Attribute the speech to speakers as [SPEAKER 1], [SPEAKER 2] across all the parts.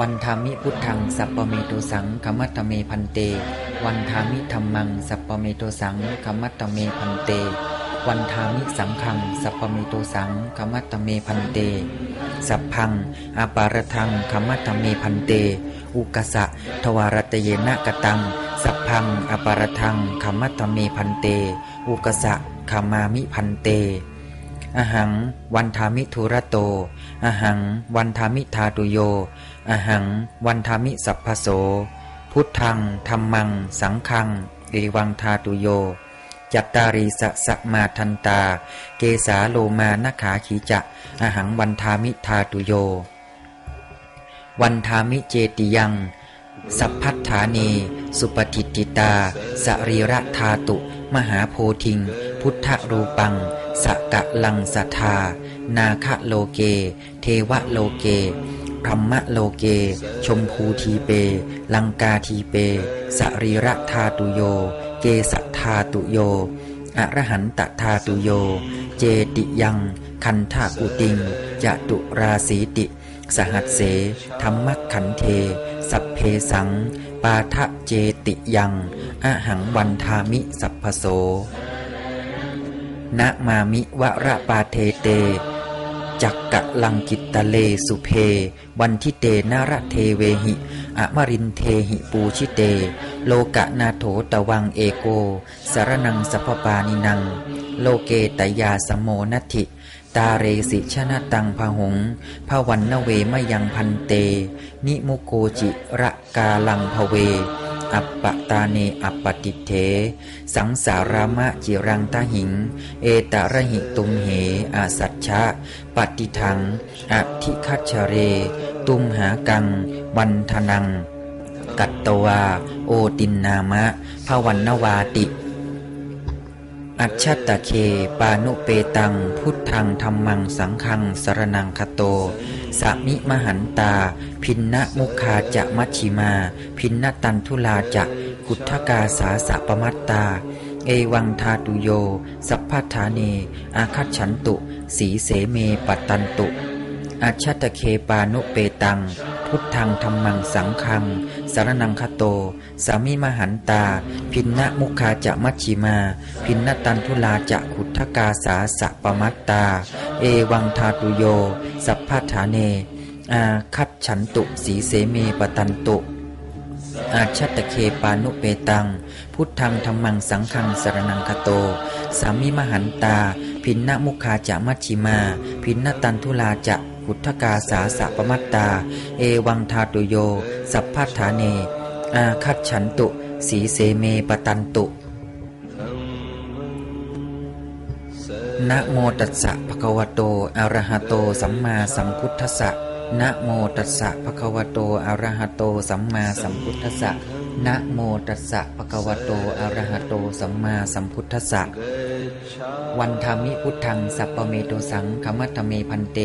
[SPEAKER 1] วันธามิพุทธังสัพปะเมโตสังคมัตตเมพันเต วันธามิธรรมังสัพปะเมโตสังคมัตตเมพันเต วันธามิสังขังสัพปะเมโตสังคมัตตเมพันเต สัพพังอาปารทังคมัตตเมพันเต อุกสะทวารตเยนะกตัง สัพพังอปารทังคมัตตเมพันเต อุกสะขมามิพันเต อหัง วันทามิทุระโต อหัง วันทามิทาตุโย อหัง วันทามิสัพพโส พุทธังธรรมัง สังฆังเอวังทาตุโย จัตตารีสะสะมาทันตา เกสาโลมานขาขีจะ อหังวันทามิทาตุโย วันทามิเจติยังสัพพัทธานี สุปฏิติตา สรีระธาตุ มหาโพธิง พุทธรูปังสกะลังสัทธา นาคะโลเก เทวะโลเกพรหมโลเก ชมพูทีเป ลังกาทีเป สรีระธาตุโย เกสัทธาตุโย อรหันตธาตุโย เจติยัง คันธากุติงจตุราสีติ สหัสเส ธรรมขันเท สัพเพสัง ปาทะเจติยัง อหังวันทามิสัพพโส นะมามิวะระปาเทเต จักกะลังกิตตะเลสุเพ วันทิเตนาระเทเวหิ อมรินเทหิปูชิเต โลกะนาโถตะวังเอโก สารนังสัพพปานินัง โลเกตยาสมโมนัติตาเรสิชนะตังพหงพระวันนเวมยังพันเต นิมุโกจิระกาลังพเว อัปปตาเนอัปปติเถสังสารามะจิรังตาหิง เอตระหิตุมเหอาสัจฉะปฏิทังอธิคัจฉเร ตุมหากัง วันทนัง กัตตวา โอตินนามะภวันนวาติ อัจฉตะเค ปานุเปตัง พุทธังธรรมังสังฆังสรนังคโต สามิมหันตา พินนะมุคาจะมัชชิมา พินนตันทุลาจะกุทธกาสาสะปมัตตา เอวังทาตุโย สัพพทาเน อาคัตฉันตุ สีเสเมปตันตุ อาชตเคปานุเปตัง พุทธังธรรมังสังฆัง สารนังคโต สามิมหันตา พินนะมุคาจะมัชชิมา พินนตันทุลาจะขุทธกาสาสะปมัตตา เอวังทาตุโย สัพพทาเน อาคัจฉันตุสีเสเมปตันตุอาชัตเคปานุเปตัง พุทธังธรรมังสังฆังสารนังคโต สามิมหันตา พินนมุคาจะมัชชิมา พินนตันทุลาจะ พุทธกาสาสะปมัตตา เอวังทาตุโย สัพพัทธาเน อาคัจฉันตุ สีเสเมปตันตุนะโมตัสสะภะคะวะโตอะระหะโต สัมมาสัมพุทธัสสะนะโมตัสสะภะคะวะโตอะระหะโต สัมมาสัมพุทธัสสะนะโมตัสสะภะคะวะโตอะระหะโต สัมมาสัมพุทธัสสะวันธามิพุทธัง สัพปะเมโตสังคมัตตเมพันเต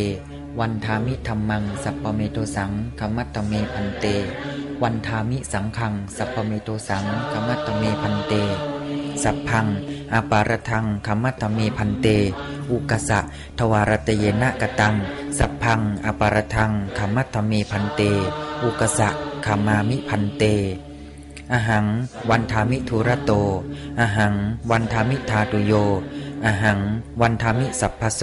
[SPEAKER 1] วันธามิธรรมัง สัพเมโตสังคมัตตเมพันเต วันธามิสังขัง สัพเมโตสังคมัตตเมพันเต สัพพังอาปารทังคมัตตเมพันเต อุกสะทวารตเยนะกตัง สัพพังอาปารทังคมัตตเมพันเต อุกสะขมามิพันเตอหัง วันทามิทุระโต อหัง วันทามิทาตุโย อหัง วันทามิสัพพโส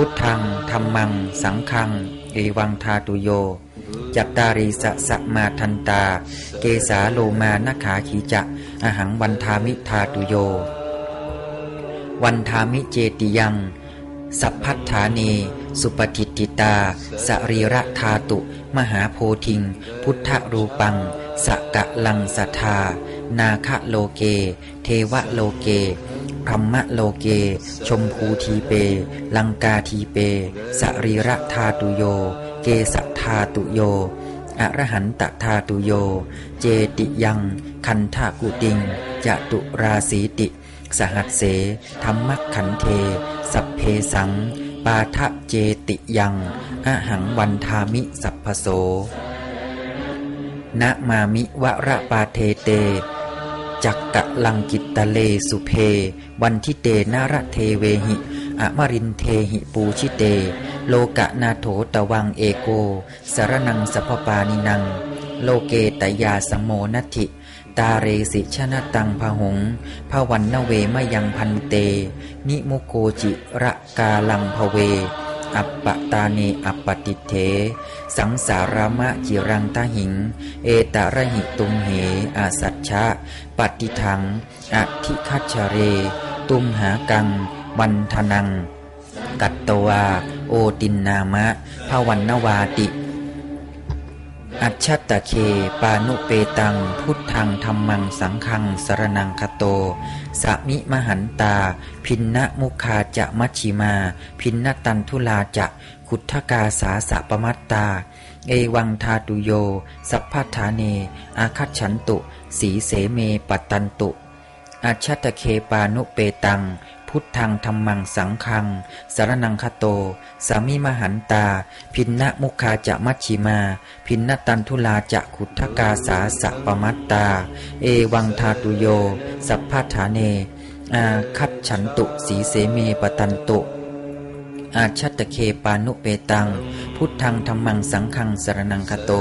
[SPEAKER 1] พุทธังธรรมัง สังฆัง เอวังทาตุโย จัตตารีสะสะมาทันตา เกสาโลมานขาขีจะอหังวันทามิทาตุโย วันทามิเจติยัง สัพพัทธานี สุปฏิติตา สรีระธาตุ มหาโพธิง พุทธรูปัง สกะลังสัทธา นาคะโลเก เทวะโลเก พรหมโลเก ชมพูทีเป ลังกาทีเป สรีระธาตุโย เกสัทธาตุโยอรหันตธาตุโย เจติยัง คันธากุติงจตุราสีติ สหัสเส ธรรมขันเท สัพเพสัง ปาทะเจติยังอหังวันทามิสัพพโสนะมามิวระปาเทเต จักกะลังกิตตะเลสุเพ วันทิเตนาระเทเวหิ อมรินเทหิปูชิเต โลกะนาโถตะวังเอโก สารนังสัพปานินัง โลเกตยาสมโมนัติตาเรสิชนะตังพหงพวันนเวมยังพันเต นิมุโกจิระกาลังพเว อัปปตาเนอัปปติเถสังสารามะจิรังตาหิง เอตระหิตุมเห อาสั ฉะปฏิทัง อธิคัชเร ตุมหากังวันทนัง กัตตวา โอตินนามะภวันนวาติ อัจฉตะเค ปานุเปตัง พุทธังธรรมังสังฆังสรนังคโต สมิมหันตา พินนะมุคาจะมัชชิมา พินนตันทุลาจะขุทธกาสาสะปมัตตา เอวังทาตุโย สัพพทาเน อาคัตฉันตุ สีเสเมปตันตุอัจฉตเคปานุเปตัง พุทธังธรรมังสังฆัง สารนังคโต สามิมหันตา พินนะมุคาจะมัชชิมา พินนตันทุลาจะขุทกาสาสะปมัตตา เอวังทาตุโย สัพพทาเน อาคัตฉันตุ สีเสเมปตันตุอาชัตตเคปานุเปตัง พุทธังธรรมังสังฆังสรนังคโต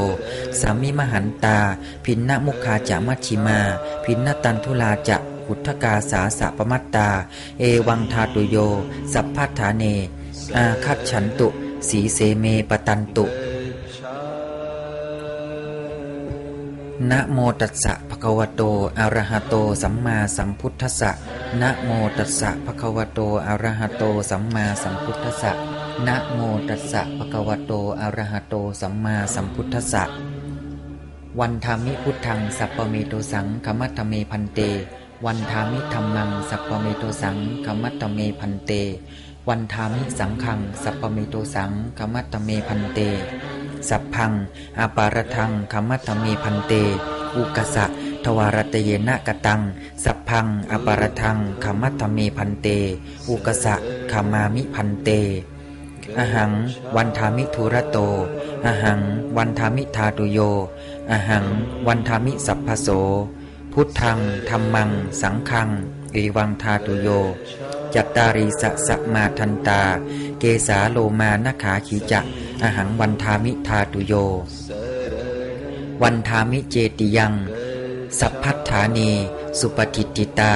[SPEAKER 1] สามิมหันตา พินนมุคาจะมัชชิมา พินนตันทุลาจะขุทธกาสาสะปมัตตา เอวังทาตุโย สัพพัทธาเน อาคัตฉันตุ สีเสเมปตันตุนะโมตัสสะภะคะวะโต อะระหะโต สัมมาสัมพุทธัสสะนะโมตัสสะภะคะวะโต อะระหะโต สัมมาสัมพุทธัสสะ นะโมตัสสะภะคะวะโตอะระหะโตสัมมาสัมพุทธัสสะวันธามิพุทธังสัพพเมโตสังขมัตเมพันเต วันธามิธรรมังสัพพเมโตสังขมัตเมพันเต วันธามิสังขังสัพพเมโตสังขมัตเมพันเต สัพพังอาปารทังขมัตเมพันเต อุกสะทวารตเยนะกตัง สัพพังอปารทังขมัตเมพันเต อุกสะขมามิพันเต อหัง วันทามิทุระโต อหัง วันทามิทาตุโย อหัง วันทามิสัพพโส พุทธังธรรมัง สังฆังเอวังทาตุโย จัตตาริสะสะมาทันตา เกสาโลมานขาขีจักอหังวันทามิทาตุโย วันทามิเจติยัง สัพพัทธานี สุปฏิติตา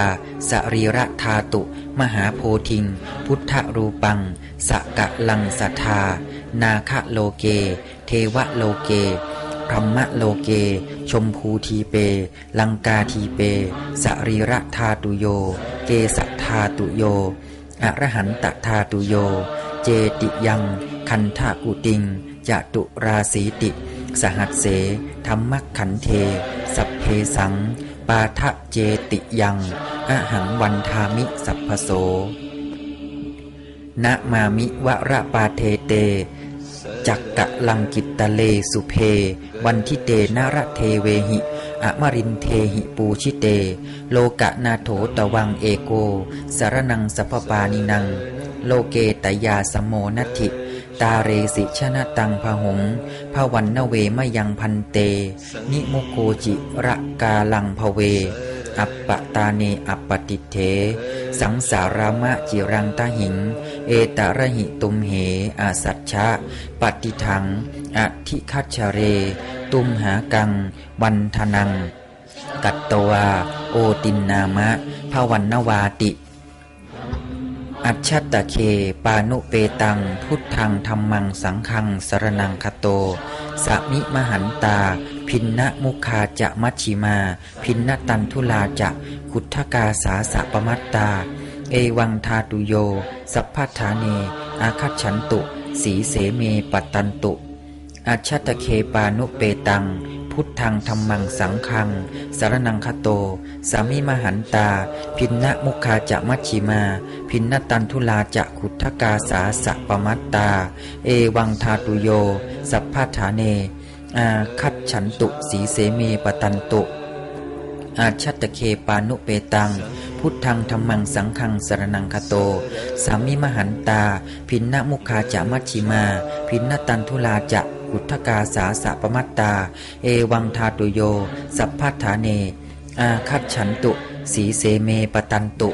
[SPEAKER 1] สรีระธาตุ มหาโพธิง พุทธรูปัง สกะลังสัทธา นาคโลเก เทวโลเกพรหมโลเก ชมพูทีเป ลังกาทีเป สรีระธาตุโย เกสัทธาตุโย อรหันตธาตุโย เจติยัง คันธากุติงจตุราสีติ สหัสเสธรรมขันเท สัพเพสัง ปาทะเจติยังอะหังวันทามิสัพพโสนะมามิวะระปาเทเต จักกะลังกิตตะเลสุเพ วันทิเตนาระเทเวหิ อมรินเทหิปูชิเต โลกะนาโถตวังเอโก สารนังสัพพปานินัง โลเกตยาสมโมนัติ ตาเรสิชนะตังพหงพวันนเวมยังพันเต นิโมโกจิระกาลังพเว อัปปตาเนอัปปติเถสังสารามะจิรังตาหิง เอตระหิตุมเห อาสัจฉะปฏิทัง อธิคัชเร ตุมหากัง วันทนัง กัตตวา โอตินนามะภวันนวาติ อัจฉตะเค ปานุเปตัง พุทธังธรรมังสังฆังสรนังคโต สมิมหันตา พินนะมุคาจะมัชชิมา พินนตันทุลาจะขุทธกาสาสะปมัตตา เอวังทาตุโย สัพพทาเน อาคัตฉันตุ สีเสเมปตันตุ อัจฉตะเคปานุเปตัง พุทธังธรรมังสังฆัง สารนังคโต สามิมหันตา พินนะมุคาจะมัชชิมา พินนตันทุลาจะขุทธกาสาสะปมัตตา เอวังทาตุโย สัพพทาเน อาคัตฉันตุสีเสเมปตันตุ อาชัตตเคปานุเปตังพุทธังธรรมังสังฆังสารนังคโต สามิมหันตา พินนมุคาจามัชชิมา พินนตันทุลาจะ กุทธกาสาสะปมัตตา เอวังทาตุโย สัพพัทธาเน อาคัตฉันตุ สีเสเมปตันตุ